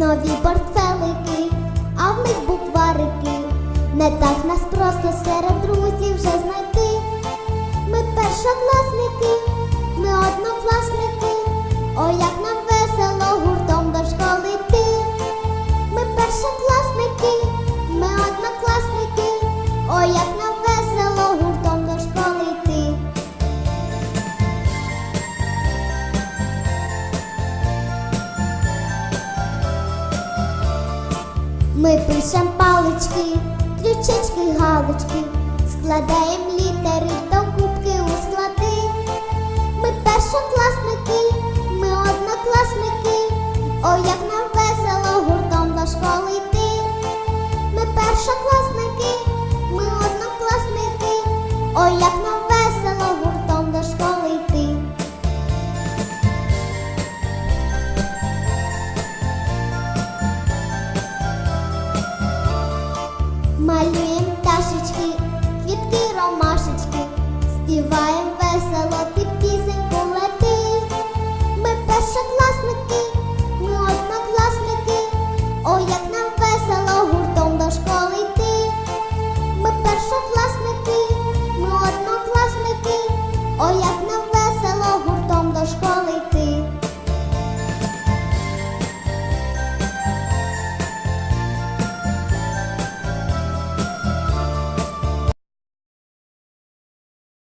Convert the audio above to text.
нові портфелики, а в них букварики. Не так нас просто серед друзів вже знайти. Ми першокласники, ми однокласники. О, як Ми пишем палички, ключички, галочки, складаєм літери до кубки у склади. Ми першокласники, ми однокласники. Ой, як нам весело гуртом до школи йти. Ми першокласники, Малюєм пташечки, квітки, ромашечки, співаєм весело,